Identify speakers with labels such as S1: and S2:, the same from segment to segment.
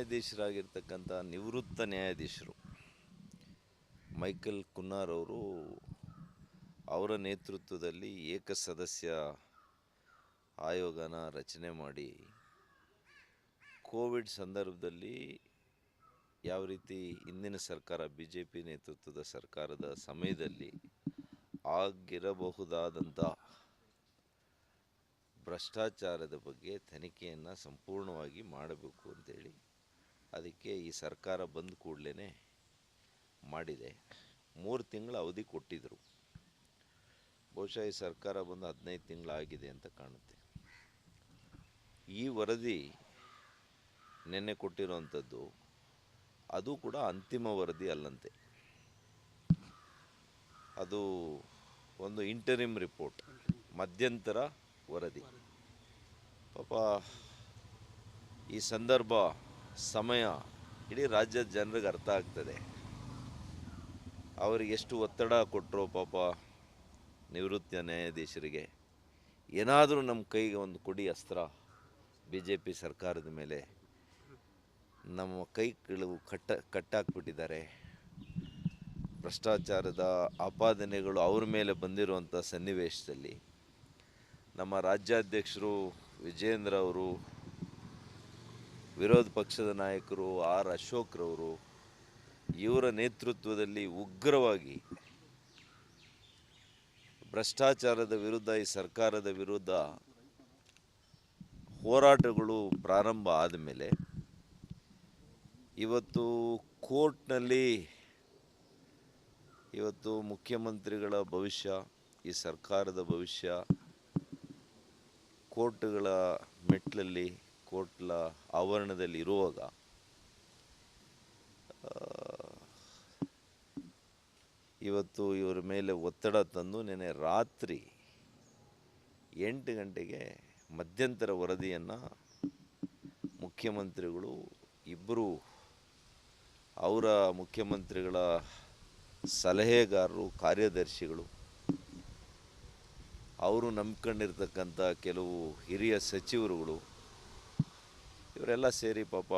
S1: ನ್ಯಾಯಾಧೀಶರಾಗಿರ್ತಕ್ಕಂಥ ನಿವೃತ್ತ ನ್ಯಾಯಾಧೀಶರು ಮೈಕಲ್ ಕುನ್ನಾರ್ ಅವರು ಅವರ ನೇತೃತ್ವದಲ್ಲಿ ಏಕಸದಸ್ಯ ಆಯೋಗನ ರಚನೆ ಮಾಡಿ ಕೋವಿಡ್ ಸಂದರ್ಭದಲ್ಲಿ ಯಾವ ರೀತಿ ಹಿಂದಿನ ಸರ್ಕಾರ ಬಿ ಜೆ ಪಿ ನೇತೃತ್ವದ ಸರ್ಕಾರದ ಸಮಯದಲ್ಲಿ ಆಗಿರಬಹುದಾದಂಥ ಭ್ರಷ್ಟಾಚಾರದ ಬಗ್ಗೆ ತನಿಖೆಯನ್ನು ಸಂಪೂರ್ಣವಾಗಿ ಮಾಡಬೇಕು ಅಂತೇಳಿ ಅದಕ್ಕೆ ಈ ಸರ್ಕಾರ ಬಂದ ಕೂಡಲೇ ಮಾಡಿದೆ. ಮೂರು ತಿಂಗಳ ಅವಧಿ ಕೊಟ್ಟಿದ್ದರು ಬಹುಶಃ ಈ ಸರ್ಕಾರ ಬಂದು ಹದಿನೈದು ತಿಂಗಳಾಗಿದೆ ಅಂತ ಕಾಣುತ್ತೆ. ಈ ವರದಿ ನಿನ್ನೆ ಕೊಟ್ಟಿರುವಂಥದ್ದು ಅದು ಕೂಡ ಅಂತಿಮ ವರದಿ ಅಲ್ಲಂತೆ. ಅದು ಒಂದು ಇಂಟರಿಮ್ ರಿಪೋರ್ಟ್ ಮಧ್ಯಂತರ ವರದಿ. ಪಾಪ ಈ ಸಂದರ್ಭ ಸಮಯ ಇಡೀ ರಾಜ್ಯದ ಜನರಿಗೆ ಅರ್ಥ ಆಗ್ತದೆ. ಅವರಿಗೆ ಎಷ್ಟು ಒತ್ತಡ ಕೊಟ್ಟರು ಪಾಪ ನಿವೃತ್ತ ನ್ಯಾಯಾಧೀಶರಿಗೆ. ಏನಾದರೂ ನಮ್ಮ ಕೈಗೆ ಒಂದು ಕೊಡಿ ಅಸ್ತ್ರ ಬಿ ಜೆ ಪಿ ಸರ್ಕಾರದ ಮೇಲೆ. ನಮ್ಮ ಕೈಗಳು ಕಟ್ಟ, ಕಟ್ಟಾಕ್ಬಿಟ್ಟಿದ್ದಾರೆ. ಭ್ರಷ್ಟಾಚಾರದ ಆಪಾದನೆಗಳು ಅವ್ರ ಮೇಲೆ ಬಂದಿರುವಂಥ ಸನ್ನಿವೇಶದಲ್ಲಿ ನಮ್ಮ ರಾಜ್ಯಾಧ್ಯಕ್ಷರು ವಿಜೇಂದ್ರ ಅವರು ವಿರೋಧ ಪಕ್ಷದ ನಾಯಕರು ಆರ್ ಅಶೋಕ್ರವರು ಇವರ ನೇತೃತ್ವದಲ್ಲಿ ಉಗ್ರವಾಗಿ ಭ್ರಷ್ಟಾಚಾರದ ವಿರುದ್ಧ, ಈ ಸರ್ಕಾರದ ವಿರುದ್ಧ ಹೋರಾಟಗಳು ಪ್ರಾರಂಭ ಆದಮೇಲೆ ಇವತ್ತು ಕೋರ್ಟ್ನಲ್ಲಿ ಇವತ್ತು ಮುಖ್ಯಮಂತ್ರಿಗಳ ಭವಿಷ್ಯ, ಈ ಸರ್ಕಾರದ ಭವಿಷ್ಯ, ಕೋರ್ಟ್ಗಳ ಮೆಟ್ಲಲ್ಲಿ ಕೋರ್ಟ್ಲ ಆವರಣದಲ್ಲಿ ಇರುವಾಗ ಇವತ್ತು ಇವರ ಮೇಲೆ ಒತ್ತಡ ತಂದು ನೆನೆ ರಾತ್ರಿ ಎಂಟು ಗಂಟೆಗೆ ಮಧ್ಯಂತರ ವರದಿಯನ್ನು ಮುಖ್ಯಮಂತ್ರಿಗಳು ಇಬ್ಬರು ಅವರ ಮುಖ್ಯಮಂತ್ರಿಗಳ ಸಲಹೆಗಾರರು, ಕಾರ್ಯದರ್ಶಿಗಳು, ಅವರು ನಂಬ್ಕೊಂಡಿರ್ತಕ್ಕಂಥ ಕೆಲವು ಹಿರಿಯ ಸಚಿವರುಗಳು ಇವರೆಲ್ಲ ಸೇರಿ ಪಾಪ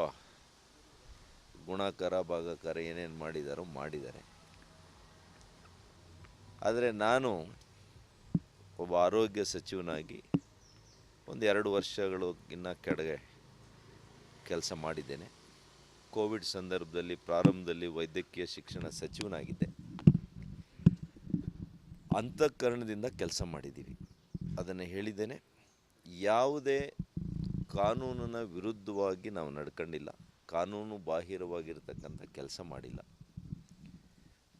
S1: ಗುಣಾಕಾರ, ಭಾಗಕಾರ ಏನೇನು ಮಾಡಿದಾರೋ ಮಾಡಿದ್ದಾರೆ. ಆದರೆ ನಾನು ಒಬ್ಬ ಆರೋಗ್ಯ ಸಚಿವನಾಗಿ ಒಂದು ಎರಡು ವರ್ಷಗಳು ಇನ್ನು ಕೆಳಗೆ ಕೆಲಸ ಮಾಡಿದ್ದೇನೆ. ಕೋವಿಡ್ ಸಂದರ್ಭದಲ್ಲಿ ಪ್ರಾರಂಭದಲ್ಲಿ ವೈದ್ಯಕೀಯ ಶಿಕ್ಷಣ ಸಚಿವನಾಗಿದ್ದೆ. ಅಂತಃಕರಣದಿಂದ ಕೆಲಸ ಮಾಡಿದ್ದೀವಿ. ಅದನ್ನು ಹೇಳಿದ್ದೇನೆ. ಯಾವುದೇ ಕಾನೂನಿನ ವಿರುದ್ಧವಾಗಿ ನಾವು ನಡ್ಕೊಂಡಿಲ್ಲ. ಕಾನೂನು ಬಾಹಿರವಾಗಿರ್ತಕ್ಕಂಥ ಕೆಲಸ ಮಾಡಿಲ್ಲ.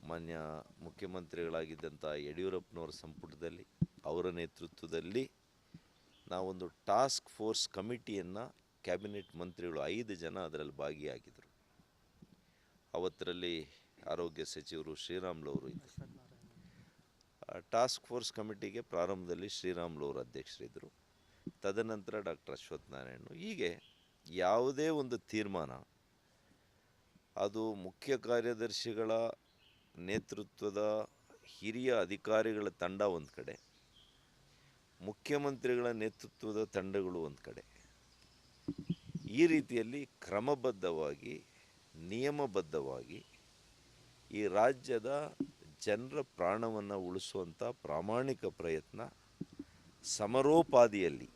S1: ಮಾನ್ಯ ಮುಖ್ಯಮಂತ್ರಿಗಳಾಗಿದ್ದಂಥ ಯಡಿಯೂರಪ್ಪನವರ ಸಂಪುಟದಲ್ಲಿ, ಅವರ ನೇತೃತ್ವದಲ್ಲಿ ನಾವೊಂದು ಟಾಸ್ಕ್ ಫೋರ್ಸ್ ಕಮಿಟಿಯನ್ನು ಕ್ಯಾಬಿನೆಟ್ ಮಂತ್ರಿಗಳು ಐದು ಜನ ಅದರಲ್ಲಿ ಭಾಗಿಯಾಗಿದ್ದರು ಅವತ್ತರಲ್ಲಿ ಆರೋಗ್ಯ ಸಚಿವರು ಶ್ರೀರಾಮ್ಲವರು ಇದ್ದರು. ಟಾಸ್ಕ್ ಫೋರ್ಸ್ ಕಮಿಟಿಗೆ ಪ್ರಾರಂಭದಲ್ಲಿ ಶ್ರೀರಾಮ್ಲವರು ಅಧ್ಯಕ್ಷರಿದ್ದರು. ತದನಂತರ ಡಾಕ್ಟರ್ ಅಶ್ವಥ್ ಹೀಗೆ ಯಾವುದೇ ಒಂದು ತೀರ್ಮಾನ, ಅದು ಮುಖ್ಯ ಕಾರ್ಯದರ್ಶಿಗಳ ನೇತೃತ್ವದ ಹಿರಿಯ ಅಧಿಕಾರಿಗಳ ತಂಡ ಒಂದು ಕಡೆ, ಮುಖ್ಯಮಂತ್ರಿಗಳ ನೇತೃತ್ವದ ತಂಡಗಳು ಒಂದು ಕಡೆ. ಈ ರೀತಿಯಲ್ಲಿ ಕ್ರಮಬದ್ಧವಾಗಿ, ನಿಯಮಬದ್ಧವಾಗಿ ಈ ರಾಜ್ಯದ ಜನರ ಪ್ರಾಣವನ್ನು ಉಳಿಸುವಂಥ ಪ್ರಾಮಾಣಿಕ ಪ್ರಯತ್ನ ಸಮರೋಪಾದಿಯಲ್ಲಿ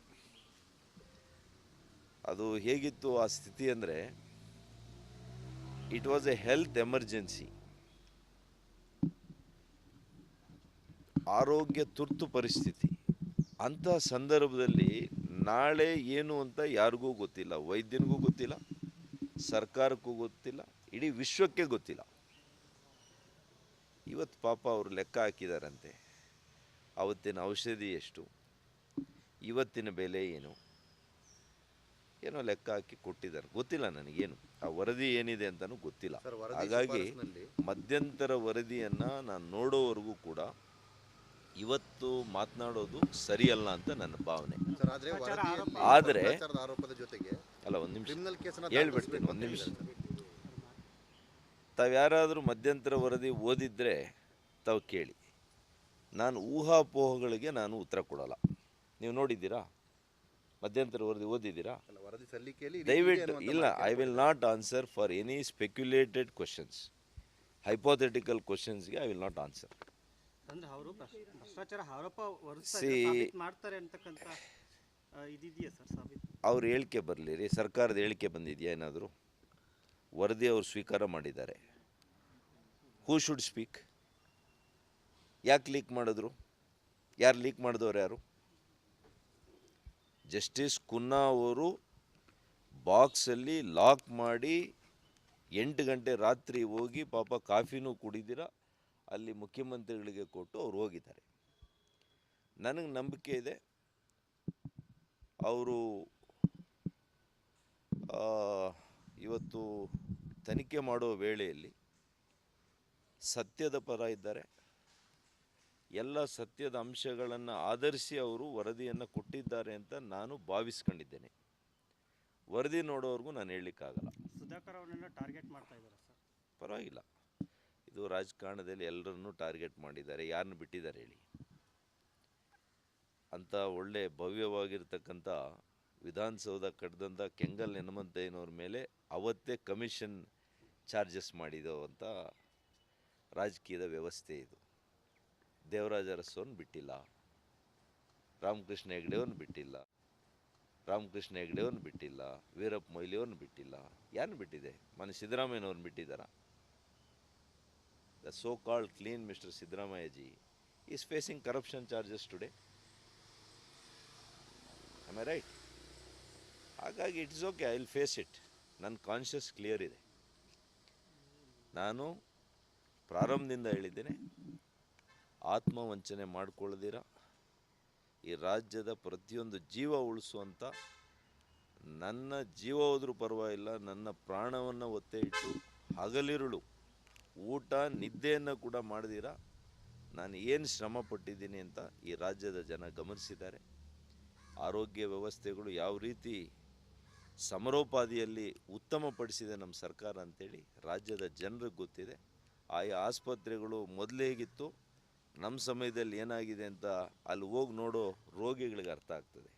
S1: ಅದು ಹೇಗಿತ್ತು ಆ ಸ್ಥಿತಿ ಅಂದರೆ it was a health emergency ಆರೋಗ್ಯ ತುರ್ತು ಪರಿಸ್ಥಿತಿ. ಅಂಥ ಸಂದರ್ಭದಲ್ಲಿ ನಾಳೆ ಏನು ಅಂತ ಯಾರಿಗೂ ಗೊತ್ತಿಲ್ಲ. ವೈದ್ಯನಿಗೂ ಗೊತ್ತಿಲ್ಲ, ಸರ್ಕಾರಕ್ಕೂ ಗೊತ್ತಿಲ್ಲ, ಇಡೀ ವಿಶ್ವಕ್ಕೆ ಗೊತ್ತಿಲ್ಲ. ಇವತ್ತು ಪಾಪ ಅವರು ಲೆಕ್ಕ ಹಾಕಿದಾರಂತೆ. ಅವತ್ತಿನ ಔಷಧಿ ಎಷ್ಟು? ಇವತ್ತಿನ ಬೆಲೆ ಏನು? ಏನೋ ಲೆಕ್ಕ ಹಾಕಿ ಕೊಟ್ಟಿದ್ದಾರೆ. ಗೊತ್ತಿಲ್ಲ ನನಗೇನು ಆ ವರದಿ ಏನಿದೆ ಅಂತಲೂ ಗೊತ್ತಿಲ್ಲ. ಹಾಗಾಗಿ ಮಧ್ಯಂತರ ವರದಿಯನ್ನು ನಾನು ನೋಡೋವರೆಗೂ ಕೂಡ ಇವತ್ತು ಮಾತನಾಡೋದು ಸರಿಯಲ್ಲ ಅಂತ ನನ್ನ ಭಾವನೆ.
S2: ಆದರೆ ಆದ್ರೆ ವರದಿಯಲ್ಲಿ
S1: ಆದ್ರೆ-
S2: ಆರೋಪದ ಜೊತೆಗೆ
S1: ಅಲ್ಲ ಒಂದು ನಿಮಿಷ.
S2: ಕ್ರಿಮಿನಲ್ ಕೇಸನ್ನ
S1: ಹೇಳ್ಬಿಡ್ತೀನಿ ಒಂದು ನಿಮಿಷ.
S2: ತಾವ್ಯಾರಾದರೂ
S1: ತಾವು ಯಾರಾದರೂ ಮಧ್ಯಂತರ ವರದಿ ಓದಿದ್ರೆ ತಾವು ಕೇಳಿ. ನಾನು ಊಹಾಪೋಹಗಳಿಗೆ ನಾನು ಉತ್ತರ ಕೊಡೋಲ್ಲ. ನೀವು ನೋಡಿದ್ದೀರಾ? ಮಧ್ಯಂತರ ವರದಿ ಓದಿದ್ದೀರಾ?
S2: ಅಲ್ಲ ವರದಿ ಸಲ್ಲಿಕೆಯಲ್ಲಿ
S1: ದಯವಿಟ್ಟು ಇಲ್ಲ I will not answer for any speculated questions hypothetical ಕ್ವಶನ್ಸ್ಗೆ I will not answer
S3: ಅಂದ್ರೆ ಅವರು ಭ್ರಷ್ಟಾಚಾರ ಆರೋಪ ಮಾಡ್ತಾರೆ ಅಂತಕ್ಕಂಥ ಆ, ಇದಿದೆಯಾ ಸರ್ ಸಾಬೀತು?
S1: ಅವ್ರ ಹೇಳಿಕೆ ಬರಲಿ ರೀ ಸರ್ಕಾರದ ಹೇಳಿಕೆ ಬಂದಿದೆಯಾ ಏನಾದರೂ? ವರದಿ ಅವರು ಸ್ವೀಕಾರ ಮಾಡಿದ್ದಾರೆ. ಹೂ ಶುಡ್ ಸ್ಪೀಕ್ ಯಾಕೆ ಲೀಕ್ ಮಾಡಿದ್ರು? ಯಾರು ಲೀಕ್ ಮಾಡಿದವ್ರು ಯಾರು? ಜಸ್ಟಿಸ್ ಕುನ್ನಾ ಅವರು ಬಾಕ್ಸಲ್ಲಿ ಲಾಕ್ ಮಾಡಿ ಎಂಟು ಗಂಟೆ ರಾತ್ರಿ ಹೋಗಿ ಪಾಪ ಕಾಫಿನೂ ಕುಡಿದಿರ. ಅಲ್ಲಿ ಮುಖ್ಯಮಂತ್ರಿಗಳಿಗೆ ಕೊಟ್ಟು ಅವ್ರು ಹೋಗಿದ್ದಾರೆ. ನನಗೆ ನಂಬಿಕೆ ಇದೆ. ಅವರು ಇವತ್ತು ತನಿಖೆ ಮಾಡೋ ವೇಳೆಯಲ್ಲಿ ಸತ್ಯದ ಪರ ಇದ್ದಾರೆ. ಎಲ್ಲ ಸತ್ಯದ ಅಂಶಗಳನ್ನು ಆಧರಿಸಿ ಅವರು ವರದಿಯನ್ನು ಕೊಟ್ಟಿದ್ದಾರೆ ಅಂತ ನಾನು ಭಾವಿಸ್ಕೊಂಡಿದ್ದೇನೆ. ವರದಿ ನೋಡೋವರೆಗೂ ನಾನು ಹೇಳಲಿಕ್ಕಾಗಲ್ಲ.
S3: ಸುಧಾಕರ್ ಅವರನ್ನ ಟಾರ್ಗೆಟ್ ಮಾಡ್ತಾ ಇದ್ದಾರೆ ಸರ್?
S1: ಪರವಾಗಿಲ್ಲ. ಇದು ರಾಜಕಾರಣದಲ್ಲಿ ಎಲ್ಲರನ್ನೂ ಟಾರ್ಗೆಟ್ ಮಾಡಿದ್ದಾರೆ. ಯಾರನ್ನು ಬಿಟ್ಟಿದ್ದಾರೆ ಹೇಳಿ. ಅಂಥ ಒಳ್ಳೆ ಭವ್ಯವಾಗಿರ್ತಕ್ಕಂಥ ವಿಧಾನಸೌಧ ಕಟ್ಟಿದಂಥ ಕೆಂಗಲ್ ಹನುಮಂತಯ್ಯನವ್ರ ಮೇಲೆ ಅವತ್ತೇ ಕಮಿಷನ್ ಚಾರ್ಜಸ್ ಮಾಡಿದೋ ಅಂತ ರಾಜಕೀಯದ ವ್ಯವಸ್ಥೆ ಇದು. ದೇವರಾಜ ಅರಸೋನ್ ಬಿಟ್ಟಿಲ್ಲ. ರಾಮಕೃಷ್ಣ ಹೆಗ್ಡೆಯವನ್ನು ಬಿಟ್ಟಿಲ್ಲ. ರಾಮಕೃಷ್ಣ ಹೆಗ್ಡೆಯವನ್ನು ಬಿಟ್ಟಿಲ್ಲ. ವೀರಪ್ಪ ಮೊಯ್ಲಿಯವನ್ನು ಬಿಟ್ಟಿಲ್ಲ. ಯಾರು ಬಿಟ್ಟಿದೆ? ಮನೆ ಸಿದ್ದರಾಮಯ್ಯನವ್ರನ್ನ ಬಿಟ್ಟಿದ್ದಾರ? The so called clean mister Siddaramaiah ji is facing corruption charges today I right ಹಾಗಾಗಿ it's okay I will face it ನನ್ನ ಕಾನ್ಷಿಯಸ್ ಕ್ಲಿಯರ್ ಇದೆ. ನಾನು ಪ್ರಾರಂಭದಿಂದ ಹೇಳಿದ್ದೇನೆ. ಆತ್ಮವಂಚನೆ ಮಾಡ್ಕೊಳ್ಳದಿರ. ಈ ರಾಜ್ಯದ ಪ್ರತಿಯೊಂದು ಜೀವ ಉಳಿಸುವಂಥ ನನ್ನ ಜೀವ ಹೋದರೂ ಪರವಾಗಿಲ್ಲ, ನನ್ನ ಪ್ರಾಣವನ್ನು ಒತ್ತೆ ಇಟ್ಟು ಹಗಲಿರುಳು ಊಟ ನಿದ್ದೆಯನ್ನು ಕೂಡ ಮಾಡಿದಿರಾ. ನಾನು ಏನು ಶ್ರಮ ಪಟ್ಟಿದ್ದೀನಿ ಅಂತ ಈ ರಾಜ್ಯದ ಜನ ಗಮನಿಸಿದ್ದಾರೆ. ಆರೋಗ್ಯ ವ್ಯವಸ್ಥೆಗಳು ಯಾವ ರೀತಿ ಸಮರೋಪಾದಿಯಲ್ಲಿ ಉತ್ತಮಪಡಿಸಿದೆ ನಮ್ಮ ಸರ್ಕಾರ ಅಂತೇಳಿ ರಾಜ್ಯದ ಜನರಿಗೆ ಗೊತ್ತಿದೆ. ಆಯಾ ಆಸ್ಪತ್ರೆಗಳು ಮೊದಲು ಹೇಗಿತ್ತು? ನಮ್ಮ ಸಮಯದಲ್ಲಿ ಏನಾಗಿದೆ ಅಂತ ಅಲ್ಲಿ ಹೋಗಿ ನೋಡೋ ರೋಗಿಗಳಿಗೆ ಅರ್ಥ ಆಗ್ತದೆ.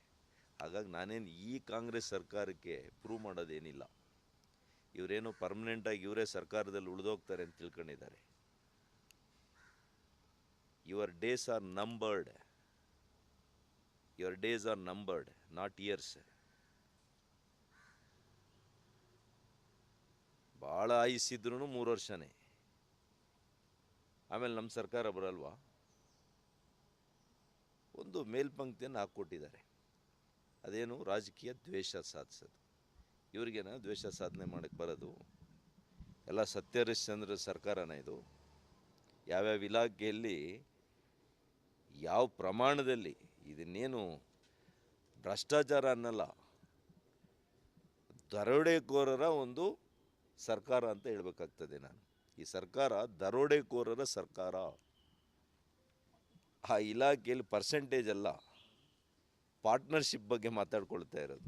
S1: ಹಾಗಾಗಿ ನಾನೇನು ಈ ಕಾಂಗ್ರೆಸ್ ಸರ್ಕಾರಕ್ಕೆ ಪ್ರೂವ್ ಮಾಡೋದೇನಿಲ್ಲ. ಇವರೇನು ಪರ್ಮನೆಂಟಾಗಿ ಇವರೇ ಸರ್ಕಾರದಲ್ಲಿ ಉಳಿದೋಗ್ತಾರೆ ಅಂತ ತಿಳ್ಕೊಂಡಿದ್ದಾರೆ. Your days are numbered your days are numbered not years ಭಾಳ ಆಯಿಸಿದ್ರು ಮೂರು ವರ್ಷನೇ. ಆಮೇಲೆ ನಮ್ಮ ಸರ್ಕಾರ ಬರಲ್ವಾ? ಒಂದು ಮೇಲ್ಪಂಕ್ತಿಯನ್ನು ಹಾಕ್ಕೊಟ್ಟಿದ್ದಾರೆ. ಅದೇನು ರಾಜಕೀಯ ದ್ವೇಷ ಸಾಧಿಸೋದು. ಇವ್ರಿಗೇನ ದ್ವೇಷ ಸಾಧನೆ ಮಾಡೋಕ್ಕೆ ಬರೋದು. ಎಲ್ಲ ಸತ್ಯಹರಿಶ್ಚಂದ್ರ ಸರ್ಕಾರನ ಇದು. ಯಾವ್ಯಾವ ಇಲಾಖೆಯಲ್ಲಿ ಯಾವ ಪ್ರಮಾಣದಲ್ಲಿ ಇದನ್ನೇನು ಭ್ರಷ್ಟಾಚಾರ ಅನ್ನಲ್ಲ, ದರೋಡೆಕೋರರ ಒಂದು ಸರ್ಕಾರ ಅಂತ ಹೇಳ್ಬೇಕಾಗ್ತದೆ ನಾನು. ಈ ಸರ್ಕಾರ ದರೋಡೆಕೋರರ ಸರ್ಕಾರ. ಆ ಇಲಾಖೆಯಲ್ಲಿ ಪರ್ಸೆಂಟೇಜ್ ಅಲ್ಲ ಪಾರ್ಟ್ನರ್ಶಿಪ್ ಬಗ್ಗೆ ಮಾತಾಡ್ಕೊಳ್ತಾ ಇರೋದು.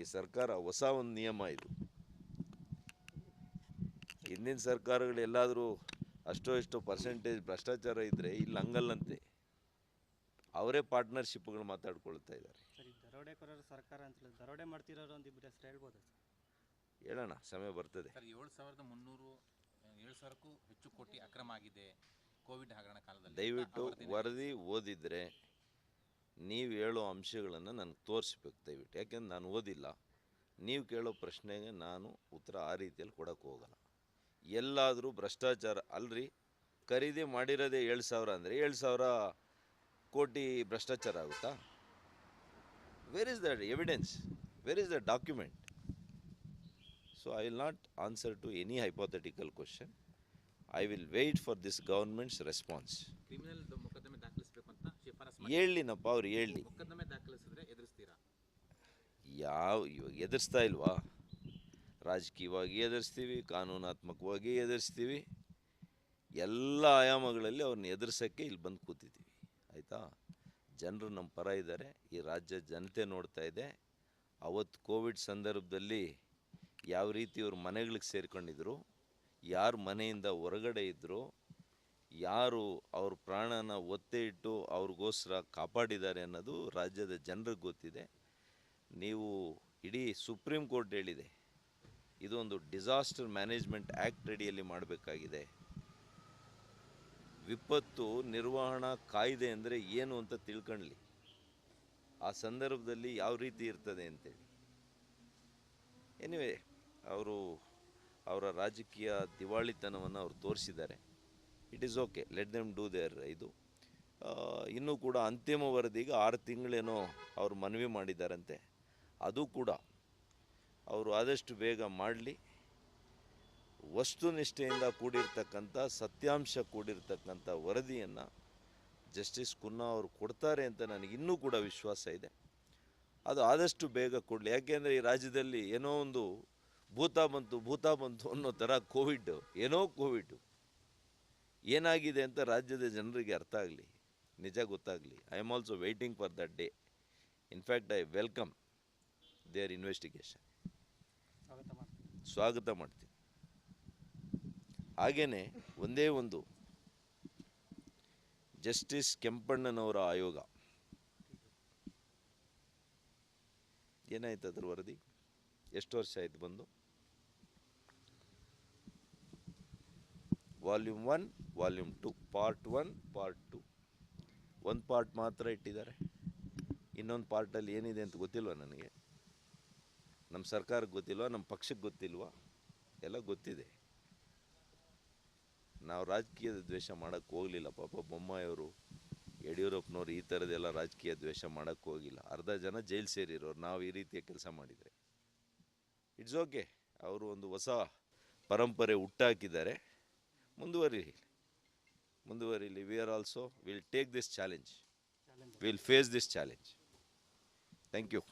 S1: ಈ ಸರ್ಕಾರ ಹೊಸ ಒಂದು ನಿಯಮ ಇದು. ಹಿಂದಿನ ಸರ್ಕಾರಗಳು ಎಲ್ಲಾದರೂ ಅಷ್ಟೋ ಇಷ್ಟೋ ಪರ್ಸೆಂಟೇಜ್ ಭ್ರಷ್ಟಾಚಾರ ಇದ್ದರೆ ಇಲ್ಲಿ ಹಂಗಲ್ಲಂತೆ. ಅವರೇ ಪಾರ್ಟ್ನರ್ಶಿಪ್ಗಳು ಮಾತಾಡ್ಕೊಳ್ತಾ ಇದ್ದಾರೆ.
S3: ಸರಿ ದರೋಡೆಕೋರರ ಸರ್ಕಾರ ಅಂತ ದರೋಡೆ ಮಾಡ್ತಿರೋರು ಒಂದು ಇಬ್ಬರು ಹೆಸರು ಹೇಳ್ಬೋದಾ ಸರ್?
S1: ಹೇಳೋಣ ಸಮಯ ಬರ್ತದೆ.
S4: ಸರ್ ಏಳು ಸಾವಿರದ ಮುನ್ನೂರು ಏಳು ಸಾವಿರಕ್ಕೂ ಹೆಚ್ಚು ಕೋಟಿ ಅಕ್ರಮ ಆಗಿದೆ. ಕೋವಿಡ್ ಹಗರಣ ಕಾಲದಲ್ಲಿ
S1: ದಯವಿಟ್ಟು ವರದಿ ಓದಿದರೆ ನೀವು ಹೇಳೋ ಅಂಶಗಳನ್ನು ನನಗೆ ತೋರಿಸ್ಬೇಕು ದಯವಿಟ್ಟು. ಯಾಕೆಂದ್ರೆ ನಾನು ಓದಿಲ್ಲ. ನೀವು ಕೇಳೋ ಪ್ರಶ್ನೆಗೆ ನಾನು ಉತ್ತರ ಆ ರೀತಿಯಲ್ಲಿ ಕೊಡೋಕ್ಕೆ ಹೋಗಲ್ಲ. ಎಲ್ಲಾದರೂ ಭ್ರಷ್ಟಾಚಾರ ಅಲ್ರಿ ಖರೀದಿ ಮಾಡಿರೋದೇ ಏಳು ಸಾವಿರ ಅಂದರೆ ಏಳು ಸಾವಿರ ಕೋಟಿ ಭ್ರಷ್ಟಾಚಾರ ಆಗುತ್ತಾ? Where is the evidence where is the document so I will not answer to any hypothetical question I will wait for this government's response
S4: criminal ಮೊಕದ್ದಮೆ ದಾಖಲಿಸಬೇಕು ಅಂತ ಶಿಫಾರಸು ಮಾಡಿ.
S1: ಹೇಳಲಿನಪ್ಪ ಅವ್ರು ಹೇಳಲಿ.
S4: ಮೊಕದ್ದಮೆ ದಾಖಲಿಸಿದ್ರೆ ಎದುರಿಸ್ತೀರಾ?
S1: ಯಾವ ಇವಾಗ ಎದುರಿಸ್ತಾ ಇಲ್ವಾ? ರಾಜಕೀಯವಾಗಿ ಎದುರಿಸ್ತೀವಿ ಕಾನೂನಾತ್ಮಕವಾಗಿ ಎದುರಿಸ್ತೀವಿ. ಎಲ್ಲ ಆಯಾಮಗಳಲ್ಲಿ ಅವ್ರನ್ನ ಎದುರಿಸೋಕ್ಕೆ ಇಲ್ಲಿ ಬಂದು ಕೂತಿದ್ದೀವಿ. ಆಯಿತಾ? ಜನರು ನಮ್ಮ ಪರ ಇದ್ದಾರೆ. ಈ ರಾಜ್ಯ ಜನತೆ ನೋಡ್ತಾ ಇದೆ. ಅವತ್ತು ಕೋವಿಡ್ ಸಂದರ್ಭದಲ್ಲಿ ಯಾವ ರೀತಿ ಅವ್ರ ಮನೆಗಳಿಗೆ ಸೇರ್ಕೊಂಡಿದ್ರು ಯಾರು ಮನೆಯಿಂದ ಹೊರಗಡೆ ಇದ್ದರು ಯಾರು ಅವ್ರ ಪ್ರಾಣನ ಒತ್ತೆ ಇಟ್ಟು ಅವ್ರಿಗೋಸ್ಕರ ಕಾಪಾಡಿದ್ದಾರೆ ಅನ್ನೋದು ರಾಜ್ಯದ ಜನರಿಗೆ ಗೊತ್ತಿದೆ. ನೀವು ಇಡೀ ಸುಪ್ರೀಂ ಕೋರ್ಟ್ ಹೇಳಿದೆ, ಇದೊಂದು ಡಿಸಾಸ್ಟರ್ ಮ್ಯಾನೇಜ್ಮೆಂಟ್ ಆ್ಯಕ್ಟ್ ಅಡಿಯಲ್ಲಿ ಮಾಡಬೇಕಾಗಿದೆ. ವಿಪತ್ತು ನಿರ್ವಹಣಾ ಕಾಯ್ದೆ ಅಂದರೆ ಏನು ಅಂತ ತಿಳ್ಕೊಳ್ಳಿ ಆ ಸಂದರ್ಭದಲ್ಲಿ ಯಾವ ರೀತಿ ಇರ್ತದೆ ಅಂತೇಳಿ. ಎನಿವೆ ಅವರು ಅವರ ರಾಜಕೀಯ ದಿವಾಳಿತನವನ್ನು ಅವರು ತೋರಿಸಿದ್ದಾರೆ. It is okay let them do there ಇದು. ಇನ್ನೂ ಕೂಡ ಅಂತಿಮ ವರದಿಗೆ ಆರು ತಿಂಗಳೇನೋ ಅವರು ಮನವಿ ಮಾಡಿದ್ದಾರಂತೆ. ಅದು ಕೂಡ ಅವರು ಆದಷ್ಟು ಬೇಗ ಮಾಡಲಿ. ವಸ್ತುನಿಷ್ಠೆಯಿಂದ ಕೂಡಿರ್ತಕ್ಕಂಥ, ಸತ್ಯಾಂಶ ಕೂಡಿರ್ತಕ್ಕಂಥ ವರದಿಯನ್ನು ಜಸ್ಟಿಸ್ ಕುನ್ನಾ ಅವರು ಕೊಡ್ತಾರೆ ಅಂತ ನನಗೆ ಇನ್ನೂ ಕೂಡ ವಿಶ್ವಾಸ ಇದೆ. ಅದು ಆದಷ್ಟು ಬೇಗ ಕೊಡಲಿ. ಯಾಕೆಂದರೆ ಈ ರಾಜ್ಯದಲ್ಲಿ ಏನೋ ಒಂದು ಭೂತ ಬಂತು ಭೂತ ಬಂತು ಅನ್ನೋ ಥರ ಕೋವಿಡ್, ಏನೋ ಕೋವಿಡ್. ಏನಾಗಿದೆ ಅಂತ ರಾಜ್ಯದ ಜನರಿಗೆ ಅರ್ಥ ಆಗಲಿ. ನಿಜ ಗೊತ್ತಾಗಲಿ. I am also waiting for that day in fact I welcome their investigation ಸ್ವಾಗತ ಮಾಡ್ತೀನಿ. ಹಾಗೆಯೇ ಒಂದೇ ಒಂದು ಜಸ್ಟಿಸ್ ಕೆಂಪಣ್ಣನವರ ಆಯೋಗ. ಏನಾಯ್ತು ಅದ್ರ ವರದಿ? ಎಷ್ಟು ವರ್ಷ ಆಯ್ತು ಬಂದು? Volume one volume two part one part two ಒಂದು ಪಾರ್ಟ್ ಮಾತ್ರ ಇಟ್ಟಿದ್ದಾರೆ. ಇನ್ನೊಂದು ಪಾರ್ಟಲ್ಲಿ ಏನಿದೆ ಅಂತ ಗೊತ್ತಿಲ್ವ ನನಗೆ? ನಮ್ಮ ಸರ್ಕಾರಕ್ಕೆ ಗೊತ್ತಿಲ್ವಾ? ನಮ್ಮ ಪಕ್ಷಕ್ಕೆ ಗೊತ್ತಿಲ್ವ? ಎಲ್ಲ ಗೊತ್ತಿದೆ. ನಾವು ರಾಜಕೀಯದ ದ್ವೇಷ ಮಾಡೋಕ್ಕೆ ಹೋಗಲಿಲ್ಲ. ಪಾಪ ಬೊಮ್ಮಾಯಿಯವರು ಯಡಿಯೂರಪ್ಪನವರು ಈ ಥರದ್ದೆಲ್ಲ ರಾಜಕೀಯ ದ್ವೇಷ ಮಾಡೋಕ್ಕೆ ಹೋಗಿಲ್ಲ. ಅರ್ಧ ಜನ ಜೈಲು ಸೇರಿರೋರು. ನಾವು ಈ ರೀತಿಯ ಕೆಲಸ ಮಾಡಿದರೆ. ಇಟ್ಸ್ ಓಕೆ ಅವರು ಒಂದು ಹೊಸ ಪರಂಪರೆ ಹುಟ್ಟಾಕಿದ್ದಾರೆ. ಮುಂದುವರಿಲಿ. ಮುಂದುವರಿಲಿ. We are also will take this challenge
S3: challenge
S1: will face this challenge thank you